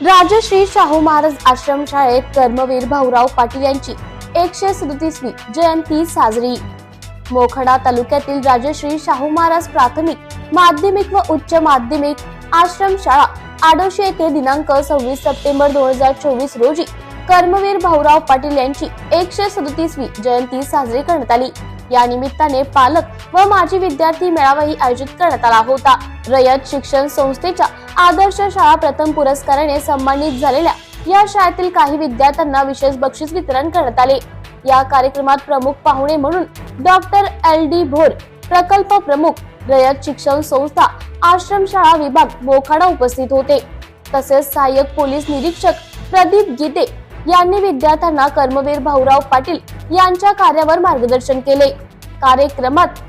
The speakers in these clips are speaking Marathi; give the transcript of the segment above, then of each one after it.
राजश्री शाहू महाराज आश्रमशाळेत कर्मवीर भाऊराव पाटील यांची एकशे सदतीसवी जयंती साजरी. मोखडा तालुक्यातील राजश्री शाहू महाराज प्राथमिक माध्यमिक व उच्च माध्यमिक आश्रमशाळा आडोशी येथे दिनांक सव्वीस सप्टेंबर दोन हजार चोवीस रोजी कर्मवीर भाऊराव पाटील यांची एकशे सदतीसवी जयंती साजरी करण्यात आली. या निमित्ताने पालक व माजी विद्यार्थी मेळावाही आयोजित करण्यात आला होता. रयत शिक्षण संस्थेच्या आदर्श शाळा प्रथम पुरस्काराने सन्मानित झालेल्या या शाळेतील काही विद्यार्थ्यांना विशेष बक्षीस वितरण करण्यात आले. या कार्यक्रमात प्रमुख पाहुणे म्हणून डॉक्टर एल डी भोर प्रकल्प प्रमुख रयत शिक्षण संस्था आश्रमशाळा विभाग मोखाडा उपस्थित होते. तसेच सहाय्यक पोलीस निरीक्षक प्रदीप गीते यांनी विद्यार्थ्यांना कर्मवीर भाऊराव पाटील यांच्या कार्यावर मार्गदर्शन केले. कार्यक्रमात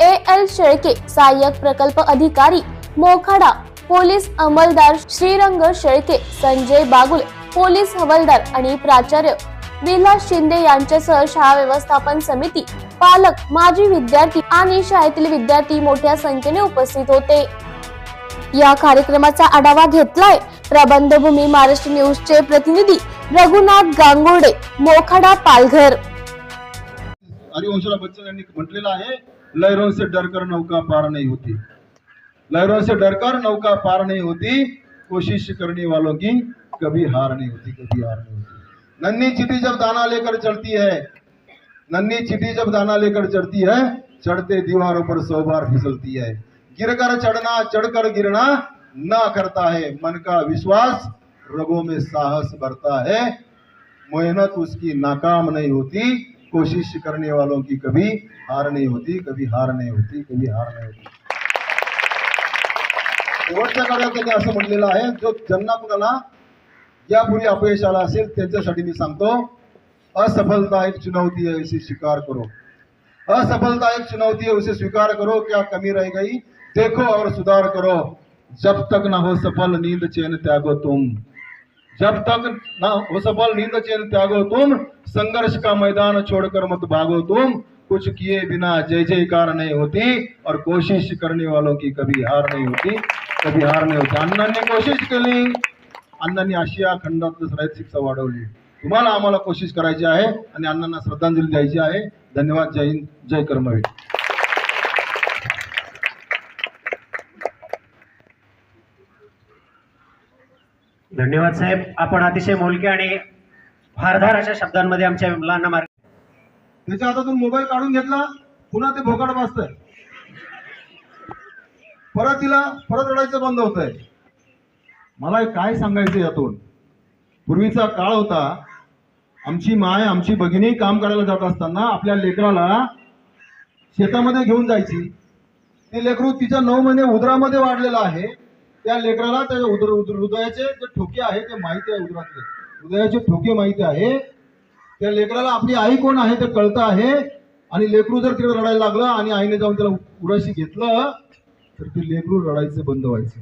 ए एल शेळके सहाय्यक प्रकल्प अधिकारी मोखाडा पोलीस अंमलदार श्रीरंग शेळके संजय बागुल पोलीस हवालदार आणि प्राचार्य विलास शिंदे यांच्यासह शाळा व्यवस्थापन समिती पालक माजी विद्यार्थी आणि शाळेतील विद्यार्थी मोठ्या संख्येने उपस्थित होते. या कार्यक्रमाचा आढावा घेतलाय प्रबंधभूमी महाराष्ट्र न्यूजचे प्रतिनिधी रघुनाथ गांगोडे मोखाडा पालघर. हरिवंशराव बच्चन यांनी म्हटलेलं आहे लहरों से डरकर नौका पार नहीं होती। लहरों से डरकर नौका पार नहीं होती, कोशिश करने वालों की कभी हार नहीं होती, कभी हार नहीं होती। नन्ही चिटी जब दाना लेकर चढ़ती है, नन्ही चिटी जब दाना लेकर चढ़ती है, चढ़ते दीवारों पर सौ बार फिसलती है। गिरकर चढ़ना, चढ़कर गिरना ना करता है। मन का विश्वास रगों में साहस भरता है। मेहनत उसकी नाकाम नहीं होती। कोशिश करने वालों की कभी हार नहीं होती, कभी हार नहीं होती, कभी हार नहीं होती। आहे जो ज्यांना अपयश आला मी सांगतो, असफलता एक चुनौती है, इसे स्वीकार करो। असफलता एक चुनौती है, उसे स्वीकार करो, क्या कमी रह गई? देखो और सुधार करो। जब तक ना हो सफल, नींद चैन त्यागो तुम। जब तक ना असफल नींद चैन त्यागो तुम संघर्ष का मैदान छोड़कर मत भागो तुम। कुछ किए बिना जय जयकार नहीं होती और कोशिश करने वालों की कभी हार नहीं होती। कभी हार नहीं होती। अण्णांनी कोशिश केली। अण्णांनी आशिया खंडात रयत शिक्षा वाढवली। तुम्हाला आम्हाला कोशिश करायची आहे आणि अण्णांना श्रद्धांजली द्यायची आहे. धन्यवाद. जय हिंद. जय कर्मवीर. धन्यवाद साहेब. आपण अतिशय मोलके आणि भारधार अशा शब्दांमध्ये आमच्या मुलांना मार्ग त्याच्या हातातून मोबाईल काढून घेतला. पुन्हा ते भोकाड वाजतंय. परत तिला परत रडायचं बंद होत आहे मला काय सांगायचं यातून? पूर्वीचा काळ होता आमची माय आमची भगिनी काम करायला जात असताना आपल्या लेकराला शेतामध्ये घेऊन जायची. ते लेकरू तिच्या नऊ महिने उदरामध्ये वाढलेलं आहे. त्या लेकराला त्याच्या उदर उदर हृदयाचे जे ठोके आहे ते माहिती आहे उदरातले. हृदयाचे ठोके माहिती आहे. त्या लेकराला आपली आई कोण आहे ते कळतं आहे. आणि लेकरू जर तिकडे रडायला लागलं आणि आईने जाऊन त्याला उराशी घेतलं तर ते लेकरू रडायचं बंद व्हायचं.